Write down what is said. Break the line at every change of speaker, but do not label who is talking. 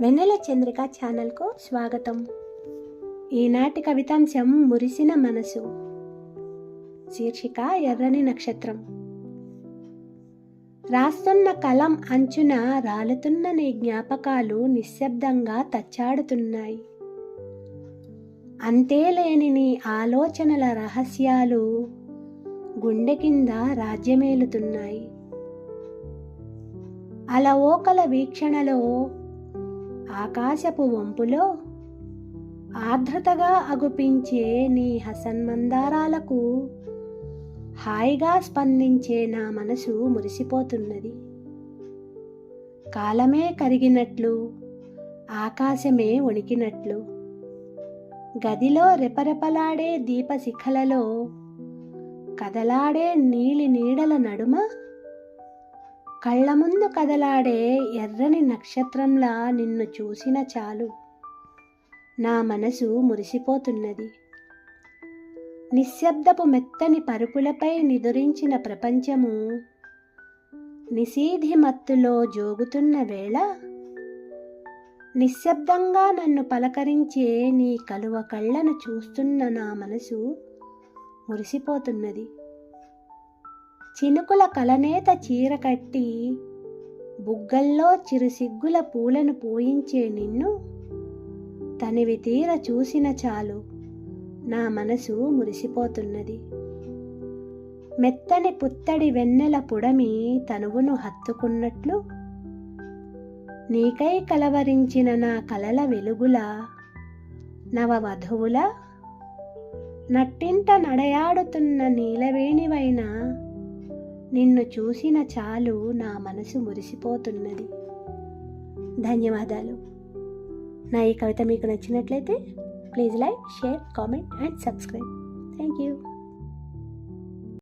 వెన్నెల చంద్రిక ఛానల్కు స్వాగతం. ఈనాటి కవితాంశం మురిసిన మనసు. శీర్షిక ఎర్రని నక్షత్రం. రాస్తున్న కలం అంచున రాలుతున్న నీ జ్ఞాపకాలు నిశ్శబ్దంగా తచ్చాడుతున్నాయి. అంతేలేని నీ ఆలోచనల రహస్యాలు గుండె కింద రాజ్యమేలుతున్నాయి. అలవోకల వీక్షణలో ఆకాశపు వంపులో ఆర్ద్రతగా అగుపించే నీ హసన్మందారాలకు హాయిగా స్పందించే నా మనసు మురిసిపోతున్నది. కాలమే కరిగినట్లు ఆకాశమే వణికినట్లు గదిలో రెపరెపలాడే దీపశిఖలలో కదలాడే నీలి నీడల నడుమ కళ్ళ ముందు కదలాడే ఎర్రని నక్షత్రంలా నిన్ను చూసిన చాలు. నా మనసు మురిసిపోతున్నది. నిశ్శబ్దపు మెత్తని పరుపులపై నిదురించిన ప్రపంచము నిశీధి మత్తులో జోగుతున్న వేళ నిశ్శబ్దంగా నన్ను పలకరించే నీ కలువ కళ్ళను చూస్తున్న నా మనసు మురిసిపోతున్నది. చినుకుల కలనేత చీర కట్టి బుగ్గల్లో చిరుసిగ్గుల పూలను పూయించే నిన్ను తనివి తీర చూసిన చాలు నా మనసు మురిసిపోతున్నది. మెత్తని పుత్తడి వెన్నెల పుడమి తనువును హత్తుకున్నట్లు నీకై కలవరించిన నా కలల వెలుగుల నవవధువుల నట్టింట నడయాడుతున్న నీలవేణివైన నిన్ను చూసిన చాలు నా మనసు మురిసిపోతున్నది. ధన్యవాదాలు. నా ఈ కవిత మీకు నచ్చినట్లయితే please like share comment and subscribe. Thank you.